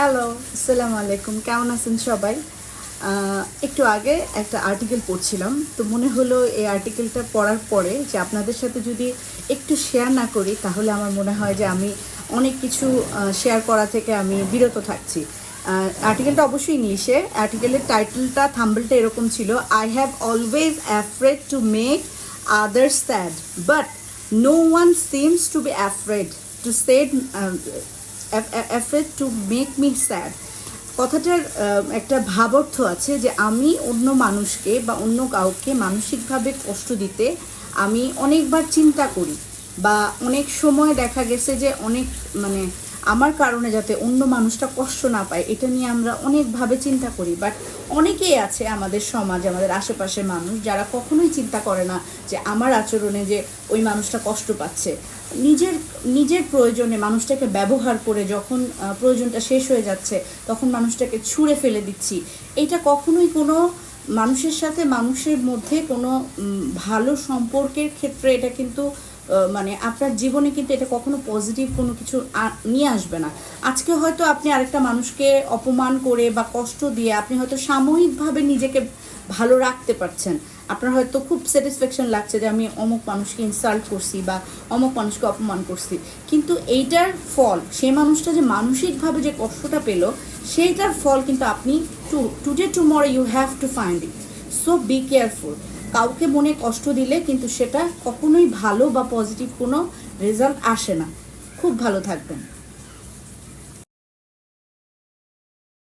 Hello আসসালামু আলাইকুম। কেমন আছেন সবাই? একটু আগে একটা আর্টিকেল পড়ছিলাম। তো মনে হলো এই আর্টিকেলটা পড়ার পরে যে আপনাদের সাথে যদি একটু শেয়ার না করি, তাহলে আমার মনে হয় যে আমি অনেক কিছু শেয়ার করা থেকে আমি বিরত থাকছি। আর্টিকেলটা অবশ্যই ইংলিশে আর্টিকেলের টাইটেলটা থাম্বলটা এরকম ছিল I have always afraid to make others sad but no one seems to be afraid to sad afraid to make me sad কথাটার একটা একটা ভাবার্থ আছে যে আমি অন্য মানুষকে বা অন্য কাউকে মানসিকভাবে কষ্ট দিতে আমি অনেকবার চিন্তা করি বা অনেক সময় দেখা গেছে যে অনেক মানে আমার কারণে যাতে অন্য মানুষটা কষ্ট না পায়, এটা নিয়ে আমরা অনেকভাবে চিন্তা করি। বাট অনেকেই আছে আমাদের সমাজ, আমাদের আশেপাশের মানুষ, যারা কখনোই চিন্তা করে না যে আমার আচরণে যে ওই মানুষটা কষ্ট পাচ্ছে। নিজের নিজের প্রয়োজনে মানুষটাকে ব্যবহার করে যখন প্রয়োজনটা শেষ হয়ে যাচ্ছে, তখন মানুষটাকে ছুঁড়ে ফেলে দিচ্ছি। এটা কখনোই কোনো মানুষের সাথে, মানুষের মধ্যে কোনো ভালো সম্পর্কের ক্ষেত্রে এটা কিন্তু মানে আপনার জীবনে কিন্তু এটা কখনো পজিটিভ কোনো কিছু নিয়ে আসবে না। আজকে হয়তো আপনি আরেকটা মানুষকে অপমান করে বা কষ্ট দিয়ে আপনি হয়তো সাময়িকভাবে নিজেকে ভালো রাখতে পারছেন। আপনার হয়তো খুব স্যাটিসফ্যাকশন লাগছে যে আমি অমুক মানুষকে ইনসাল্ট করছি বা অমুক মানুষকে অপমান করছি। কিন্তু এইটার ফল, সেই মানুষটা যে মানসিকভাবে যে কষ্টটা পেল, সেইটার ফল কিন্তু আপনি to today tomorrow you have to find it so be careful কাউকে মনে কষ্ট দিলে কিন্তু সেটা কখনোই ভালো বা পজিটিভ কোনো রেজাল্ট আসে না। খুব ভালো থাকবেন।